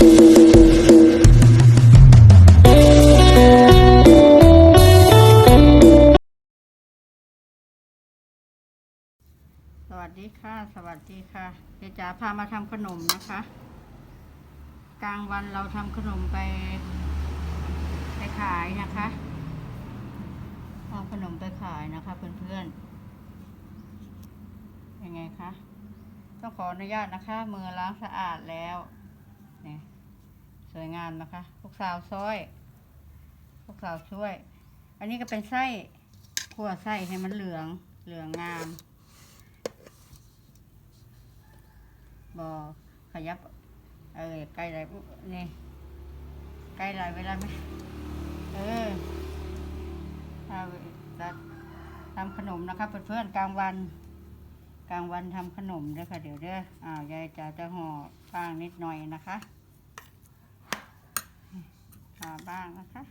สวัสดีค่ะ สวัสดีค่ะเดี๋ยวจ๋าพามาทำขนมนะคะ กลางวันเราทำขนมไปไปขายนะคะเอาขนมไปขายนะคะเพื่อนๆยังไงคะต้องขออนุญาตนะคะ มือล้างสะอาดแล้วเนี่ย สวยงามนะคะลูกสาวซ้อยลูกสาวช่วย อันนี้ก็เป็นไส้ขั่วไส้ให้มันเหลืองเหลืองงามบอขยับเออใกล้ไรปุ๊บนี่ใกล้ไรเวลาไหมเออเอาจะทำขนมนะครับเพื่อนๆกลางวัน กลางวันทำขนมด้วยค่ะเดี๋ยวเด้ออ้าวยายจะจะห่อบ้างนิดหน่อยนะคะ ห่อบ้างนะคะ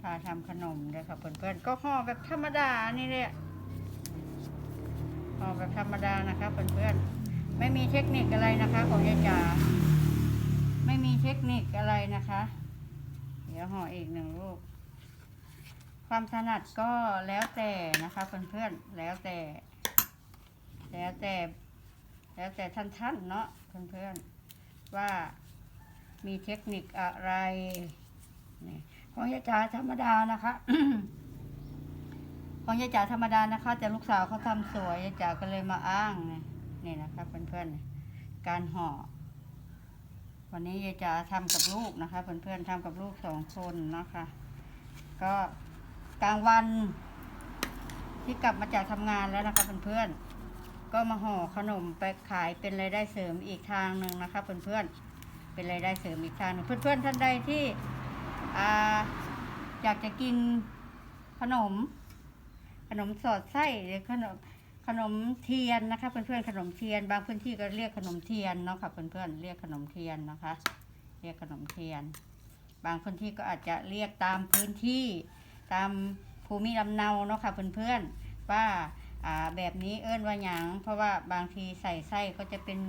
พาทำขนมด้วยค่ะเพื่อนๆก็ห่อแบบธรรมดานี่แหละห่อแบบธรรมดานะคะเพื่อนๆไม่มีเทคนิคอะไรนะคะ ของยายจ๋าไม่มีเทคนิคอะไรนะคะ เดี๋ยวห่ออีกหนึ่งลูกความถนัดก็แล้วแต่นะคะเพื่อนๆแล้วแต่ แล้วแต่ แล้วแต่ท่านๆเนาะเพื่อนๆว่า มีเทคนิคอะไรนี่ของยายจ๋าธรรมดานะคะ ของยายจ๋าธรรมดานะคะ แต่ลูกสาวเขาทำสวยยายจ๋าก็เลยมาอ้างนี่นี่นะครับเพื่อนๆการห่อวันนี้ยายจ๋าทำกับลูกนะคะ เพื่อนๆทำกับลูกสองคนนะคะ ก็กลางวันที่กลับมาจากทำงานแล้วนะคะเพื่อนๆก็มาห่อขนมไปขายเป็นรายได้เสริมอีกทางหนึ่งนะคะเพื่อนๆ เป็นรายได้เสริมอีกทางหนึ่งเพื่อนๆท่านใดที่ออยากจะกินขนม ขนมสอดไส้หรือขนมขนมเทียนนะคะเพื่อนๆขนมเทียน บางพื้นที่ก็เรียกขนมเทียนเนาะค่ะเพื่อนๆเรียกขนมเทียนนะคะ เรียกขนมเทียน บางพื้นที่ก็อาจจะเรียกตามพื้นที่ตามภูมิลำเนาเนาะค่ะเพื่อนๆว่าแบบนี้เอิ้นว่าหยังเพราะว่าบางทีใส่ไส้ก็จะเป็น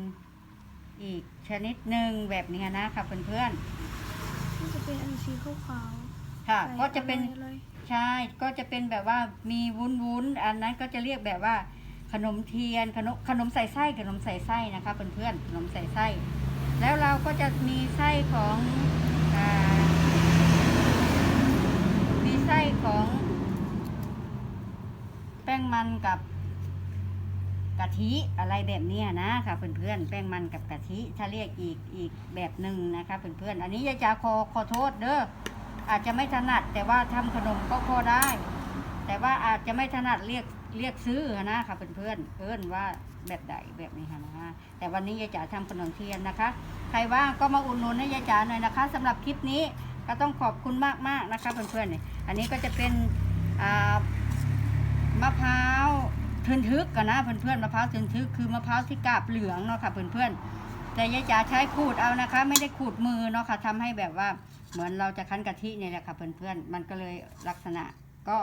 อีกชนิดหนึ่งแบบนี้นะคะเพื่อนมันจะเป็นอันสีขาวๆๆค่ะใส่ก็จะเป็นอะไรเลยใช่ก็จะเป็นแบบว่ามีวุ้นวุ้นๆอันนั้นก็จะเรียกแบบว่า ขนมเทียนขนมขนมใส่ไส้ขนมใส่ไส้นะคะเพื่อนๆขนมใส่ไส้ แล้วเราก็จะมีไส้ของอามีไส้ของแป้งมันกับ กะทิอะไรแบบเนี้ยนะค่ะเพื่อนๆแป้งมันกับกะทิถ้าเรียกอีกอีกแบบหนึ่งนะคะเพื่อนๆอันนี้ยายจ๋าขอขอโทษเด้ออาจจะไม่ถนัดแต่ว่าทำขนมก็พอได้ แต่ว่าอาจจะไม่ถนัดเรียกเรียกซื้อนะค่ะเพื่อนๆเอิ้นว่าแบบใดแบบนี้ค่ะนะแต่วันนี้ยายจ๋าทำขนมเทียนนะคะ ใครว่างก็มาอุดหนุนให้ยายจ๋าหน่อยนะคะสำหรับคลิปนี้ก็ต้องขอบคุณมากๆนะคะเพื่อนๆอันนี้ก็จะเป็นมะพร้าว ทึนทึกกันนะเพื่อนๆมะพร้าวทึนทึกคือมะพร้าวที่กาบเหลืองเนาะค่ะเพื่อนๆแต่ยายจ๋าใช้ขูดเอานะคะ ไม่ได้ขูดมือเนาะค่ะทำให้แบบว่าเหมือนเราจะคั้นกะทิเนี่ยแหละค่ะเพื่อนๆมันก็เลยลักษณะก็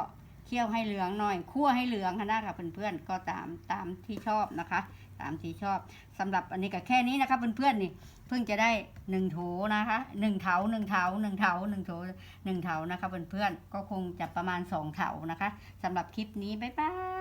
เคี่ยวให้เหลืองหน่อยคั่วให้เหลืองค่ะนะคะเพื่อนๆก็ตามตามที่ชอบนะคะ ตามที่ชอบสำหรับอันนี้ก็แค่นี้นะคะเพื่อนๆนี่เพิ่งจะได้หนึ่งโถนะคะหนึ่งเถาหนึ่งเถาหนึ่งเถาหนึ่งโถหนึ่งเถานะคะเพื่อนๆก็คงจะประมาณสองเถานะคะสำหรับคลิปนี้บ๊ายบาย